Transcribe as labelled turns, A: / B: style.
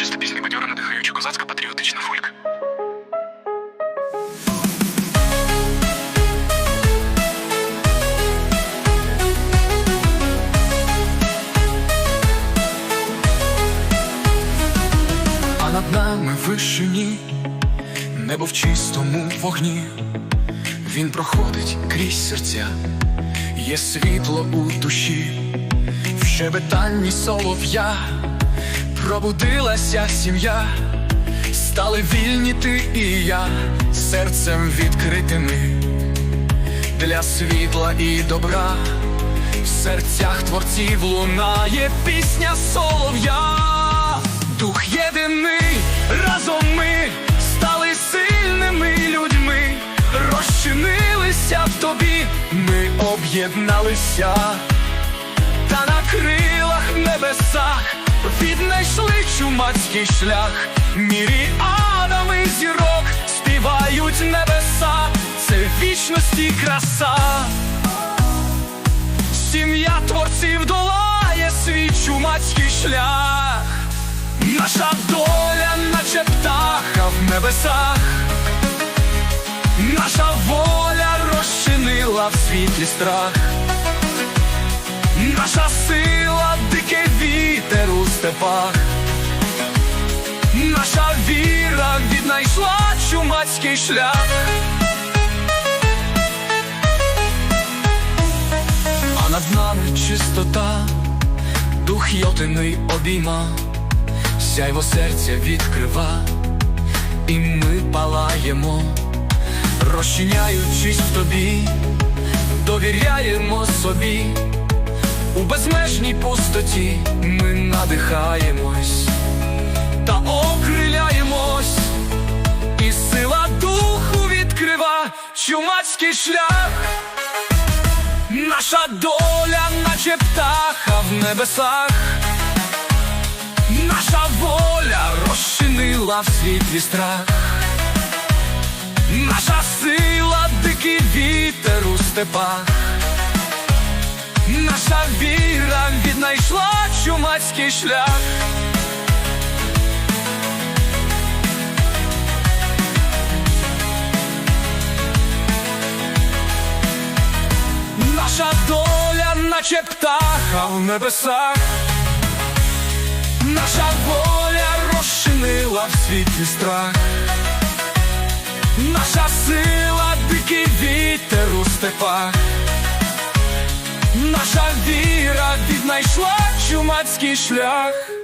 A: Урочиста пісня бадьора надихаюча козацька патріотична фолька. А над нами в вишині, небо в чистому вогні, він проходить крізь серця, є світло у душі, в щебетанні солов'я, пробудилася сім'я, стали вільні ти і я, серцем відкритими. Для світла і добра. В серцях творців лунає пісня солов'я, дух єдиний, разом ми стали сильними людьми, розчинилися в тобі, ми об'єдналися, та на крилах небесах віднайшли чумацький шлях, міріадами зірок співають небеса, це вічності краса. Сім'я творців долає свій чумацький шлях, наша доля, наче птаха в небесах, наша воля розчинила в світлі страх, наша сила, степах, наша віра віднайшла чумацький шлях. А над нами чистота, дух йотиний обійма, сяйво серця відкрива, і ми палаємо, розчиняючись в тобі, довіряємо собі, у безмежній пустоті ми надихаємось та окриляємось, і сила духу відкрива чумацький шлях. Наша доля, наче птаха в небесах, наша воля розчинила в світлі страх, наша сила, дикий вітер у степах, наша віра віднайшла чумацький шлях. Наша доля, наче птаха в небесах, наша воля розчинила в світлі страх, наша сила, дикий вітер у степах, наша віра віднайшла чумацький шлях.